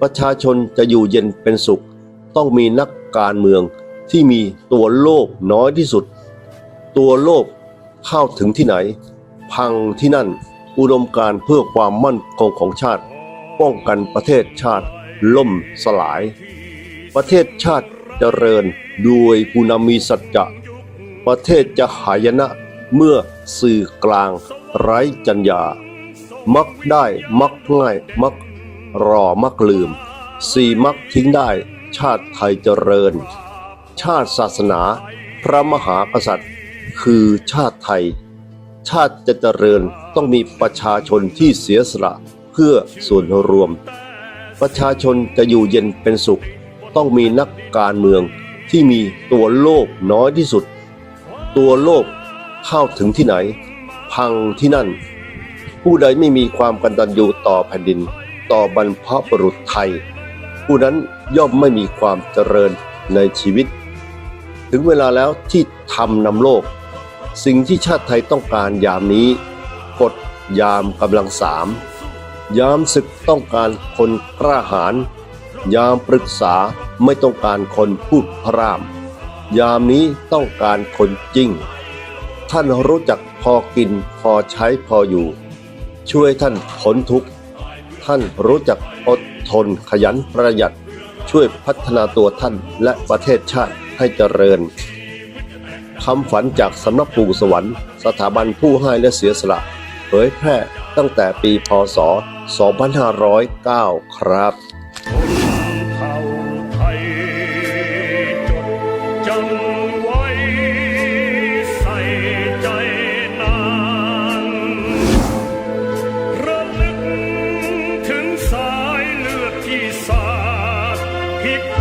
ประชาชนจะอยู่เย็นเป็นสุข ต้องมีนักการเมืองที่มีตัวโลภน้อยที่สุด ตัวโลภเข้าถึงที่ไหน พังที่นั่นอุดมการเพื่อความมั่นคงของชาติ ป้องกันประเทศชาติล่มสลาย ประเทศชาติเจริญด้วยผู้นำมีสัจจะ ประเทศจะหายนะเมื่อสื่อกลางไร้จัญญามักได้มักง่ายมัก รอมักลืม สี่มักทิ้งได้ ชาติไทยเจริญ ชาติศาสนา พระมหากษัตริย์ คือชาติไทย ชาติจะเจริญต้องมีประชาชนที่เสียสละเพื่อส่วนรวม ประชาชนจะอยู่เย็นเป็นสุข ต้องมีนักการเมืองที่มีตัวโลภน้อยที่สุด ตัวโลภเข้าถึงที่ไหน พังที่นั่น ผู้ใดไม่มีความกันตัญญูต่อแผ่นดิน ต่อบรรพบุรุษไทย ผู้นั้นย่อมไม่มีความเจริญในชีวิต ถึงเวลาแล้วที่ทำนำโลก สิ่งที่ชาติไทยต้องการยามนี้กฎยามกำลังสาม ยามศึกต้องการคนกล้าหาญยามปรึกษาไม่ต้องการคนพูดพร่ำยามนี้ต้องการคนจริง ท่านรู้จักพอกินพอใช้พออยู่ ช่วยท่านพ้นทุกข์ ท่านรู้จักอดทนขยันประหยัด ช่วยพัฒนาตัวท่านและประเทศชาติให้เจริญคำฝันจากสำนักปู่สวรรค์ สถาบันผู้ให้และเสียสละ เผยแพร่ตั้งแต่ปีพศ 2509 ครับ ลึ